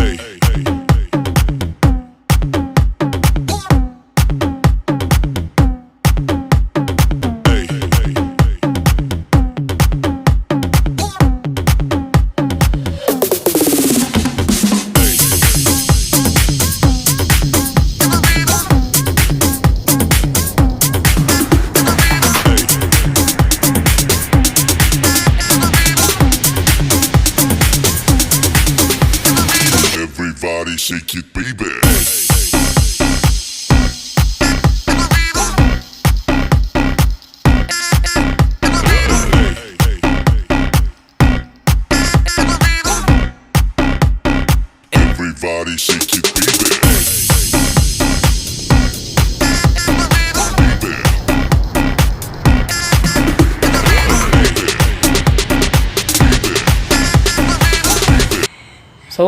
Hey. Shake it, baby.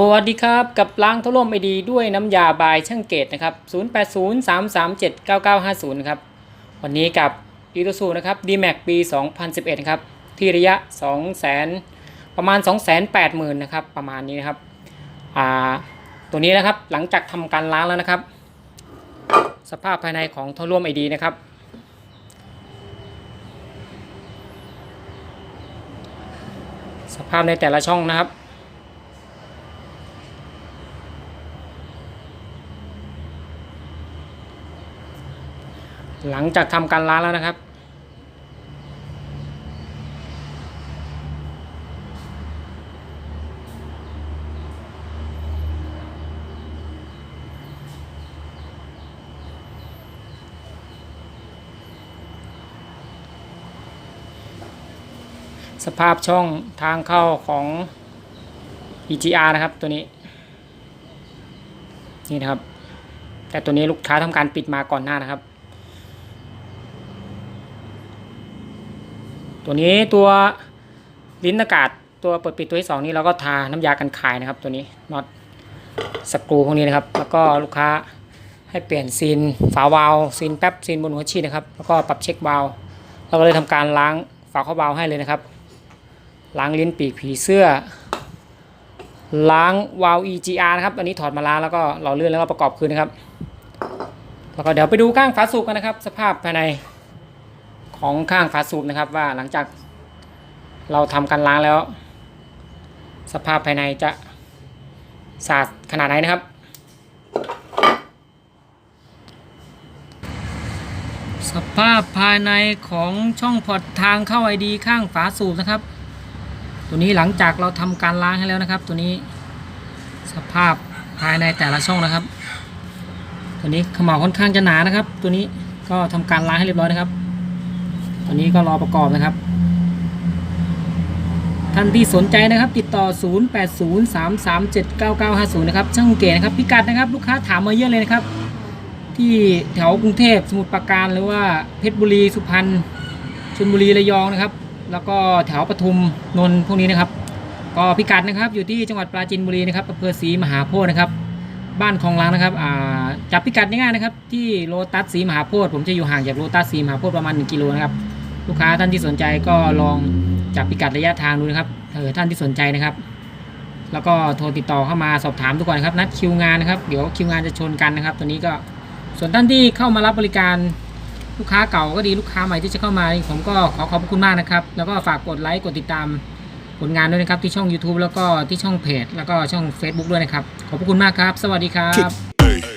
วัสดีครับกับล้างทั่วร่มไอดีด้วยน้ำยาบายช่างเกตนะครับ 0803379950นะครับ วันนี้กับอีโตซูนะครับ D-Max ปี 2011นะครับ ที่ระยะ 200,000 ประมาณ 280,000 นะครับ ประมาณนี้นะครับ อ่า ตัวนี้นะครับ หลังจากทำการล้างแล้วนะครับ สภาพภายในของท่อร่วมไอดีนะครับสภาพในแต่ละช่องนะครับ หลังจากทำการล้างแล้วนะครับ สภาพช่องทางเข้าของ EGR นะครับตัวนี้ นี่นะครับ แต่ตัวนี้ลูกค้าทำการปิดมาก่อนหน้านะครับ ตัวนี้ตัวลิ้นอากาศตัวเปิดปิดตัวที่สองนี้เราก็ทาน้ำยากันคายนะครับ ตัวนี้น็อตสกรูพวกนี้นะครับ แล้วก็ลูกค้าให้เปลี่ยนซีนฝาวาลซีนแป๊บซีนบนหัวฉีนะครับ แล้วก็ปรับเช็ควาลเราก็เลยทำการล้างฝาข้าวาลให้เลยนะครับ ล้างลิ้นปีกผีเสื้อ ล้างวาล EGR นะครับ อันนี้ถอดมาล้างแล้วก็เราเลื่อนแล้วก็ประกอบคืนนะครับ แล้วก็เดี๋ยวไปดูก้างฝาสูบกันนะครับ สภาพภายใน ของข้างฝาสูบนะครับ ว่าหลังจากเราทำการล้างแล้ว สภาพภายในจะสะอาดขนาดไหนนะครับ สภาพภายในของช่องพอร์ตทางเข้าไอดีข้างฝาสูบนะครับ ตัวนี้หลังจากเราทำการล้างให้แล้วนะครับ ตัวนี้สภาพภายในแต่ละช่องนะครับ ตัวนี้ขมเหลาค่อนข้างจะหนานะครับ ตัวนี้ก็ทำการล้างให้เรียบร้อยนะครับ อนนี้ก็รอประกอบนะครับ ท่านที่สนใจนะครับ ติดต่อ 0803379950 นะครับช่างเก๋นะครับพิกัดนะครับ ลูกค้าถามมาเยอะเลยนะครับ ที่แถวกรุงเทพสมุทรปราการหรือว่าเพชรบุรีสุพรรณชลบุรีระยองนะครับ แล้วก็แถวปทุมนนท์พวกนี้นะครับ ก็พิกัดนะครับ อยู่ที่จังหวัดปราจีนบุรีนะครับอำเภอศรีมหาโพธิ์นะครับบ้านคลองลังนะครับจับพิกัดง่ายๆนะครับ ที่โลตัสสีมหาโพธิ์ผมจะอยู่ห่างจากโลตัสสีมหาโพธิ์ประมาณ 1 กิโลนะครับ ลูกค้าท่านที่สนใจก็ลองจับพิกัดระยะทางดูนะครับเออท่านที่สนใจนะครับ แล้วก็โทรติดต่อเข้ามาสอบถามทุกคนนครับนัดคิวงานนะครับ เดี๋ยวคิวงานจะชนกันนะครับ ตัวนี้ก็ส่วนท่านที่เข้ามารับบริการลูกค้าเก่าก็ดีลูกค้าใหม่ที่จะเข้ามา ผมก็ขอขอบคุณมากนะครับ แล้วก็ฝากกดไลค์กดติดตามผลงานด้วยนะครับ ที่ช่อง YouTube แล้วก็ที่ช่องเพจแล้วก็ช่อง Facebook ด้วยนะครับ ขอบคุณมากครับ สวัสดีครับ Hey.